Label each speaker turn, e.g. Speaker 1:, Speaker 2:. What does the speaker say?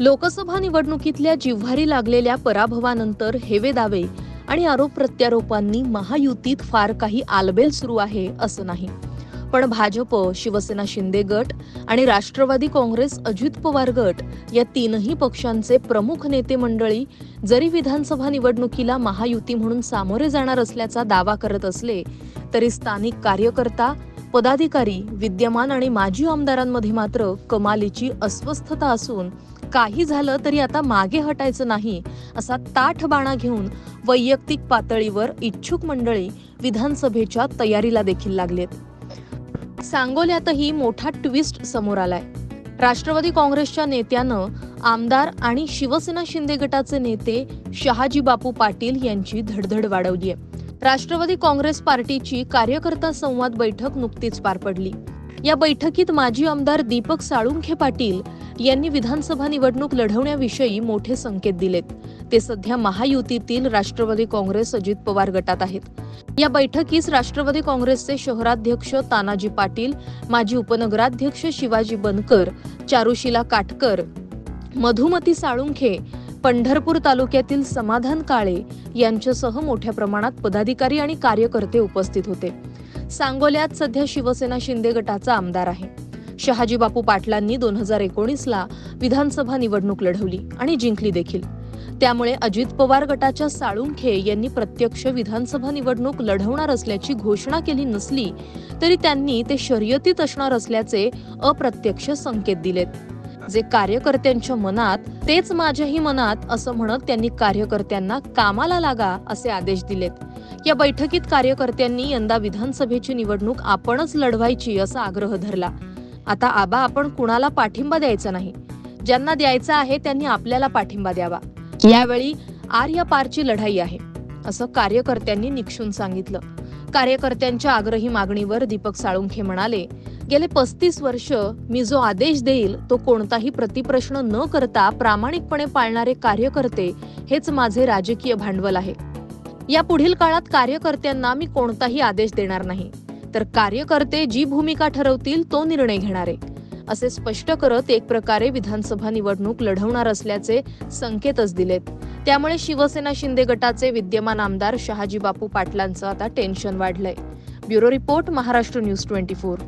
Speaker 1: लोकसभा निवडणुकीतल्या जिव्हारी लागलेल्या पराभवानंतर हेवे दावे आणि आरोप प्रत्यारोपांनी महायुतीत फार काही आलबेल सुरू आहे असं नाही. पण भाजप शिवसेना शिंदे गट आणि राष्ट्रवादी काँग्रेस अजित पवार गट या तीनही पक्षांचे प्रमुख नेते मंडळी जरी विधानसभा निवडणुकीला महायुती म्हणून सामोरे जाणार असल्याचा दावा करत असले तरी स्थानिक कार्यकर्ता पदाधिकारी विद्यमान आणि माजी आमदारांमध्ये मात्र कमालीची अस्वस्थता असून काही झालं तरी आता मागे हटायचं नाही असा ताठ बाणा घेऊन वैयक्तिक पातळीवर इच्छुक मंडळी विधानसभेच्या तयारीला देखील लागलेत. सांगोल्यातही मोठा ट्विस्ट समोर आलाय. राष्ट्रवादी काँग्रेसच्या नेत्यानं आमदार आणि शिवसेना शिंदे गटाचे नेते शहाजी बापू पाटील यांची धडधड वाढवली आहे. राष्ट्रवादी काँग्रेस पार्टीची कार्यकर्ता संवाद बैठक नुकतीच पार पडली. या बैठकीत माजी आमदार दीपक साळुंखे पाटील यांनी विधानसभा निवडणूक लढवण्याविषयी मोठे संकेत दिलेत. ते सध्या महायुतीतील राष्ट्रवादी काँग्रेस अजित पवार गटात आहेत. या बैठकीस राष्ट्रवादी काँग्रेसचे शहराध्यक्ष तानाजी पाटील माजी उपनगराध्यक्ष शिवाजी बनकर चारुशिला काटकर मधुमती साळुंखे पंढरपूर तालुक्यातील समाधान काळे यांच्यासह मोठ्या प्रमाणात पदाधिकारी आणि कार्यकर्ते उपस्थित होते. सांगोल्यात सध्या शिवसेना शिंदे गटाचा आमदार आहे. शहाजी बापू पाटलांनी दोन हजार एकोणीसला विधानसभा निवडणूक लढवली आणि जिंकली देखील. त्यामुळे अजित पवार गटाच्या साळुंखे यांनी प्रत्यक्ष विधानसभा निवडणूक लढवणार असल्याची घोषणा केली नसली तरी त्यांनी ते शर्यतीत असणार असल्याचे अप्रत्यक्ष संकेत दिलेत. जे कार्यकर्त्यांच्या मनात तेच माझ्याही मनात असं म्हणत त्यांनी कार्यकर्त्यांना कामाला लागा असे आदेश दिलेत. या बैठकीत कार्यकर्त्यांनी यंदा विधानसभेची निवडणूक आपणच लढवायची असा आग्रह धरला. आता आबा आपण कुणाला पाठिंबा द्यायचा नाही. ज्यांना द्यायचा आहे त्यांनी आपल्याला पाठिंबा द्यावा. यावेळी आर्य पारची लढाई आहे असं कार्यकर्त्यांनी निक्षून सांगितलं. कार्यकर्त्यांच्या आग्रही मागणीवर दीपक साळुंखे म्हणाले गेले पस्तीस वर्ष मी जो आदेश देईल तो कोणताही प्रतिप्रश्न न करता प्रामाणिकपणे पाळणारे कार्यकर्ते हेच माझे राजकीय भांडवल आहे. या पुढील काळात कार्यकर्त्यांना मी कोणताही आदेश देणार नाही. तर कार्यकर्ते जी भूमिका ठरवतील तो निर्णय घेणारे. असे स्पष्ट करत एक प्रकारे विधानसभा निवडणूक लढवणार असल्याचे संकेतच दिलेत. त्यामुळे शिवसेना शिंदे गटाचे विद्यमान आमदार शहाजी बापू पाटलांचं आता टेन्शन वाढलंय. Bureau report Maharashtra news twenty four.